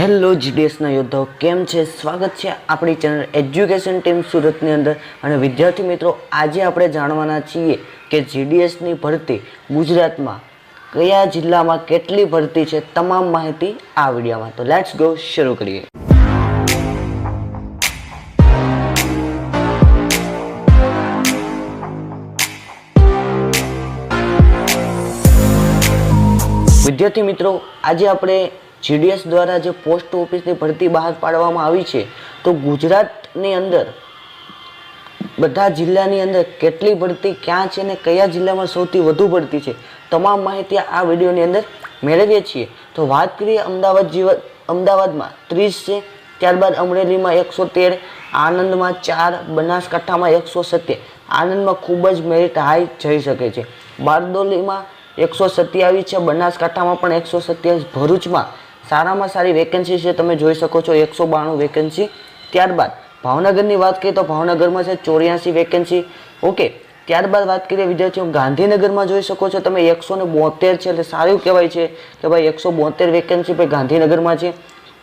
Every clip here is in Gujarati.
હેલો જીડીએસના યોદ્ધાઓ કેમ છે? સ્વાગત છે આપણી ચેનલ એજ્યુકેશન ટીમ સુરતની અંદર. અને વિદ્યાર્થી મિત્રો, આજે આપણે જાણવાના છીએ કે જીડીએસની ભરતી ગુજરાતમાં કયા જિલ્લામાં કેટલી ભરતી છે, તમામ માહિતી આ વિડીયોમાં. તો લેટ્સ ગો શરૂ કરીએ. વિદ્યાર્થી મિત્રો, આજે આપણે જીડીએસ દ્વારા જે પોસ્ટ ઓફિસની ભરતી બહાર પાડવામાં આવી છે, તો ગુજરાતની અંદર, બધા જિલ્લાની અંદર કેટલી ભરતી ક્યાં છે અને કયા જિલ્લામાં સૌથી વધુ ભરતી છે, તમામ માહિતી આ વિડીયોની અંદર મેળવીએ છીએ. તો વાત કરીએ અમદાવાદ જીવ, અમદાવાદમાં ત્રીસ છે, ત્યારબાદ અમરેલીમાં એકસો તેર, આણંદમાં ચાર, બનાસકાંઠામાં એકસો સત્તર આણંદમાં ખૂબ જ મેરિટ હાઈ જઈ શકે છે. બારડોલીમાં એકસો સત્યાવીસ છે, બનાસકાંઠામાં પણ એકસો સત્યાવીસ, ભરૂચમાં સારામાં સારી વેકેન્સી છે, તમે જોઈ શકો છો એકસો બાણું વેકેન્સી ત્યારબાદ, ભાવનગરની વાત કરીએ તો ભાવનગરમાં છે ચોર્યાસી વેકેન્સી ઓકે ત્યારબાદ વાત કરીએ વિદ્યાર્થીઓ, ગાંધીનગરમાં જોઈ શકો છો તમે એકસો ને બોતેર છે, એટલે સારું કહેવાય છે કે ભાઈ એકસો બોતેર વેકેન્સી ભાઈ ગાંધીનગરમાં છે.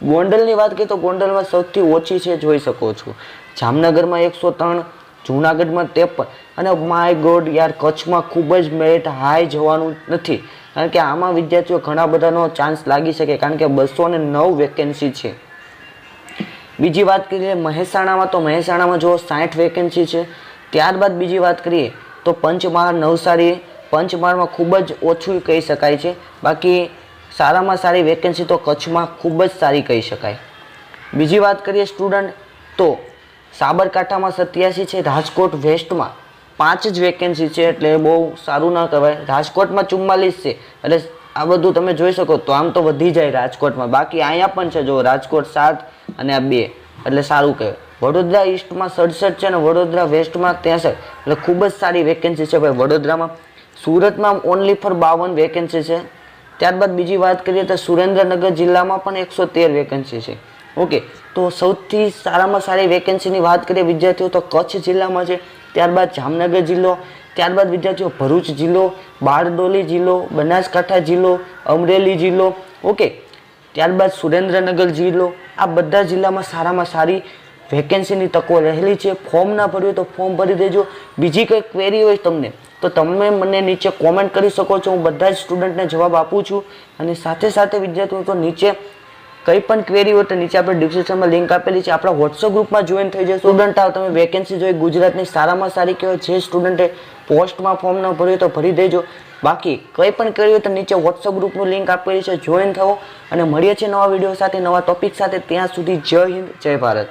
ગોંડલની વાત કરીએ તો ગોંડલમાં સૌથી ઓછી છે, જોઈ શકો છો. જામનગરમાં એકસો ત્રણ, જૂનાગઢમાં ત્રેપન. અને માય ગોડ યાર, કચ્છમાં ખૂબ જ મેરિટ હાઈ જવાનું નથી. કારણ કે આમાં વિદ્યાર્થીઓ ઘણા બધાનો ચાન્સ લાગી શકે, કારણ કે બસો ને નવ વેકેન્સી છે. બીજી વાત કરીએ મહેસાણામાં, તો મહેસાણામાં જો સાઠ વેકેન્સી છે. ત્યારબાદ બીજી વાત કરીએ, તો પંચમહાલ, નવસારી, પંચમહાલમાં ખૂબ જ ઓછું કહી શકાય છે. બાકી સારામાં સારી વેકેન્સી તો કચ્છમાં ખૂબ જ સારી કહી શકાય. બીજી વાત કરીએ સ્ટુડન્ટ તો સાબરકાંઠામાં સત્યાસી છે, રાજકોટ વેસ્ટમાં પાંચ જ વેકેન્સી છે એટલે બહુ સારું ના કહેવાય. રાજકોટમાં ચુમ્માલીસ છે. એટલે આ બધું તમે જોઈ શકો તો આમ તો વધી જાય રાજકોટમાં. બાકી અહીંયા પણ છે, જો રાજકોટ સાત અને આ બે. એટલે સારું કહેવાય. વડોદરા ઈસ્ટમાં સડસઠ છે અને વડોદરા વેસ્ટમાં ત્રેસઠ. એટલે ખૂબ જ સારી વેકેન્સી છે ભાઈ વડોદરામાં. સુરતમાં ઓનલી ફોર બાવન વેકેન્સી છે. ત્યારબાદ બીજી વાત કરીએ તો સુરેન્દ્રનગર જિલ્લામાં પણ એકસો તેર વેકેન્સી છે. ઓકે, તો સૌથી સારામાં સારી વેકેન્સીની વાત કરીએ વિદ્યાર્થીઓ, તો કચ્છ જિલ્લામાં છે, ત્યારબાદ જામનગર જિલ્લો, ત્યારબાદ વિદ્યાર્થીઓ, ભરૂચ જિલ્લો, બારડોલી જિલ્લો, બનાસકાંઠા જિલ્લો, અમરેલી જિલ્લો, ઓકે, ત્યારબાદ સુરેન્દ્રનગર જિલ્લો, આ બધા જિલ્લામાં સારામાં સારી વેકેન્સીની તકો રહેલી છે. ફોર્મ ના ભર્યું તો ફોર્મ ભરી દેજો. બીજી કંઈ ક્વેરી હોય તમને, તો તમે મને નીચે કોમેન્ટ કરી શકો છો. હું બધા જ સ્ટુડન્ટને જવાબ આપું છું. અને સાથે સાથે વિદ્યાર્થીઓ, તો નીચે કંઈ પણ ક્વેરી હોય તો નીચે આપણે ડિસ્ક્રિપ્શનમાં લિંક આપેલી છે. આપણા વોટ્સઅપ ગ્રુપમાં જોઈન થઈ જાય સ્ટુડન્ટ આવો, તમે વેકેન્સી જોઈ, ગુજરાતની સારામાં સારી કહેવાય. જે સ્ટુડન્ટે પોસ્ટમાં ફોર્મ ન ભર્યું તો ભરી દેજો. બાકી કંઈ પણ કર્યું હોય તો નીચે વોટ્સઅપ ગ્રુપનું લિંક આપેલી છે. જોઈન થવો. અને મળીએ છીએ નવા વીડિયો સાથે, નવા ટોપિક સાથે. ત્યાં સુધી જય હિન્દ, જય ભારત.